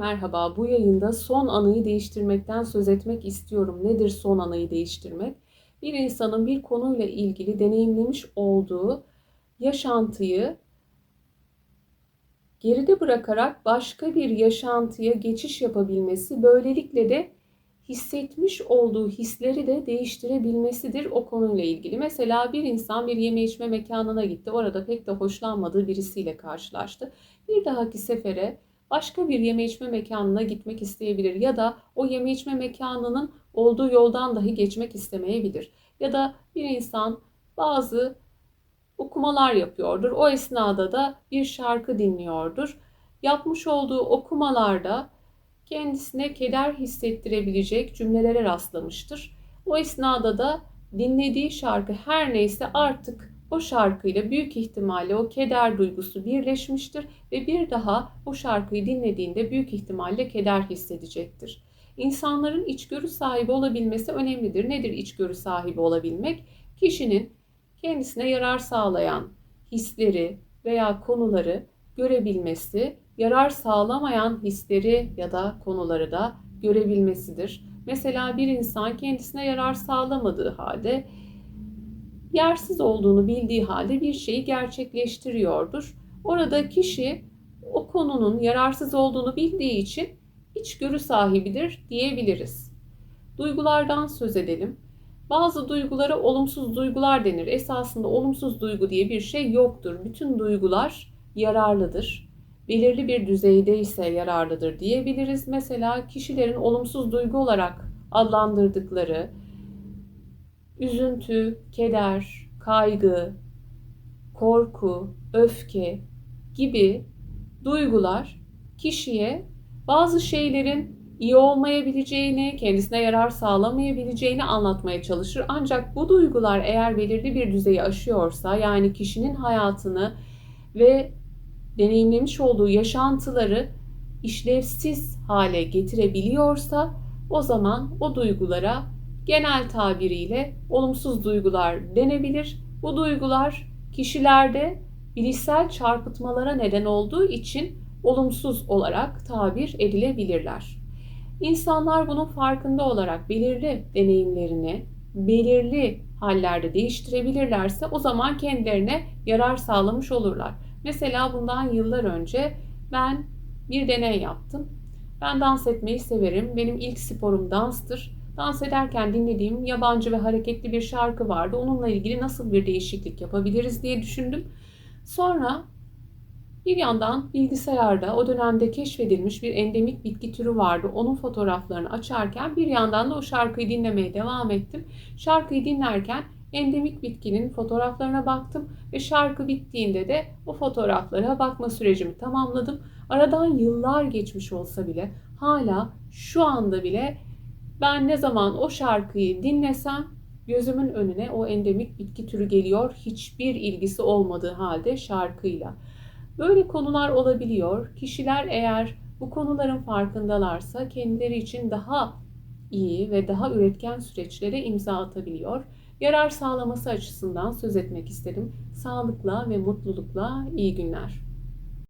Merhaba, bu yayında son anıyı değiştirmekten söz etmek istiyorum. Nedir son anıyı değiştirmek? Bir insanın bir konuyla ilgili deneyimlemiş olduğu yaşantıyı geride bırakarak başka bir yaşantıya geçiş yapabilmesi, böylelikle de hissetmiş olduğu hisleri de değiştirebilmesidir o konuyla ilgili. Mesela bir insan bir yeme içme mekanına gitti. Orada pek de hoşlanmadığı birisiyle karşılaştı. Bir dahaki sefere başka bir yeme içme mekanına gitmek isteyebilir ya da o yeme içme mekanının olduğu yoldan dahi geçmek istemeyebilir. Ya da bir insan bazı okumalar yapıyordur. O esnada da bir şarkı dinliyordur. Yapmış olduğu okumalarda kendisine keder hissettirebilecek cümlelere rastlamıştır. O esnada da dinlediği şarkı her neyse artık o şarkıyla büyük ihtimalle o keder duygusu birleşmiştir ve bir daha o şarkıyı dinlediğinde büyük ihtimalle keder hissedecektir. İnsanların içgörü sahibi olabilmesi önemlidir. Nedir içgörü sahibi olabilmek? Kişinin kendisine yarar sağlayan hisleri veya konuları görebilmesi, yarar sağlamayan hisleri ya da konuları da görebilmesidir. Mesela bir insan kendisine yarar sağlamadığı halde yersiz olduğunu bildiği halde bir şeyi gerçekleştiriyordur. Orada kişi o konunun yararsız olduğunu bildiği için içgörü sahibidir diyebiliriz. Duygulardan söz edelim. Bazı duygulara olumsuz duygular denir. Esasında olumsuz duygu diye bir şey yoktur. Bütün duygular yararlıdır. Belirli bir düzeyde ise yararlıdır diyebiliriz. Mesela kişilerin olumsuz duygu olarak adlandırdıkları üzüntü, keder, kaygı, korku, öfke gibi duygular kişiye bazı şeylerin iyi olmayabileceğini, kendisine yarar sağlamayabileceğini anlatmaya çalışır. Ancak bu duygular eğer belirli bir düzeyi aşıyorsa, yani kişinin hayatını ve deneyimlemiş olduğu yaşantıları işlevsiz hale getirebiliyorsa o zaman o duygulara genel tabiriyle olumsuz duygular denebilir. Bu duygular kişilerde bilişsel çarpıtmalara neden olduğu için olumsuz olarak tabir edilebilirler. İnsanlar bunun farkında olarak belirli deneyimlerini belirli hallerde değiştirebilirlerse o zaman kendilerine yarar sağlamış olurlar. Mesela bundan yıllar önce ben bir deney yaptım. Ben dans etmeyi severim. Benim ilk sporum danstır. Dans ederken dinlediğim yabancı ve hareketli bir şarkı vardı. Onunla ilgili nasıl bir değişiklik yapabiliriz diye düşündüm. Sonra bir yandan bilgisayarda o dönemde keşfedilmiş bir endemik bitki türü vardı. Onun fotoğraflarını açarken bir yandan da o şarkıyı dinlemeye devam ettim. Şarkıyı dinlerken endemik bitkinin fotoğraflarına baktım ve şarkı bittiğinde de o fotoğraflara bakma sürecimi tamamladım. Aradan yıllar geçmiş olsa bile hala şu anda bile ben ne zaman o şarkıyı dinlesem gözümün önüne o endemik bitki türü geliyor hiçbir ilgisi olmadığı halde şarkıyla. Böyle konular olabiliyor. Kişiler eğer bu konuların farkındalarsa kendileri için daha iyi ve daha üretken süreçlere imza atabiliyor. Yarar sağlaması açısından söz etmek istedim. Sağlıkla ve mutlulukla iyi günler.